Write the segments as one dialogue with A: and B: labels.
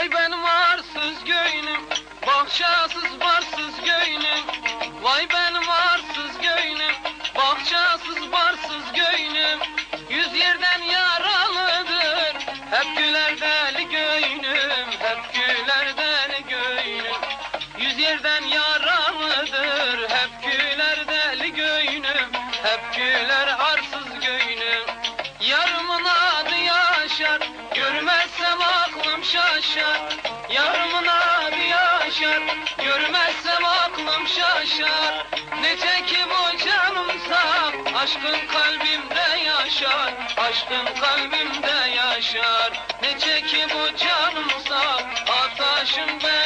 A: Vay benim arsız göynüm, bahçasız barsız göynüm. Vay benim arsız göynüm, bahçasız barsız göynüm. Yüz yerden yaralıdır, hep güler deli göynüm, hep güler deli göynüm. Yüz yerden yaralıdır, hep güler deli göynüm, hep güler arsız göynüm. Yarımın adı yaşar, görmezsem aklım şaşar. Yarımın adı yaşar, görmezsem aklım şaşar. Nece ki bu canımsa, aşkın kalbimde yaşar. Aşkın kalbimde yaşar. Nece ki bu canımsa, ataşım beni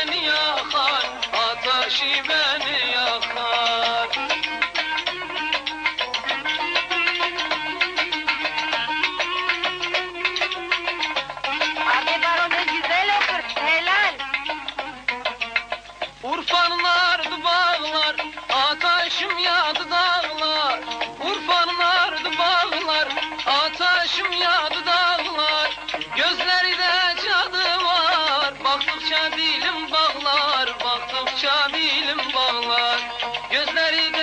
A: Urfa'nın ardı bağlar, ataşım yadı dağlar. Urfa'nın ardı bağlar, ataşım yadı dağlar. Gözleri de cadı var, baktıkça dilim bağlar, baktıkça dilim bağlar. Gözleri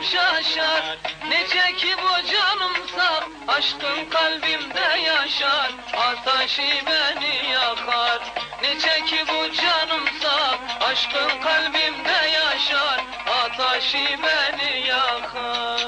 A: aklım şaşar. Nece ki bu canımsa, aşkın kalbimde yaşar. Ataşı beni yakar. Nece ki bu canımsa, aşkın kalbimde yaşar. Ataşı beni yakar.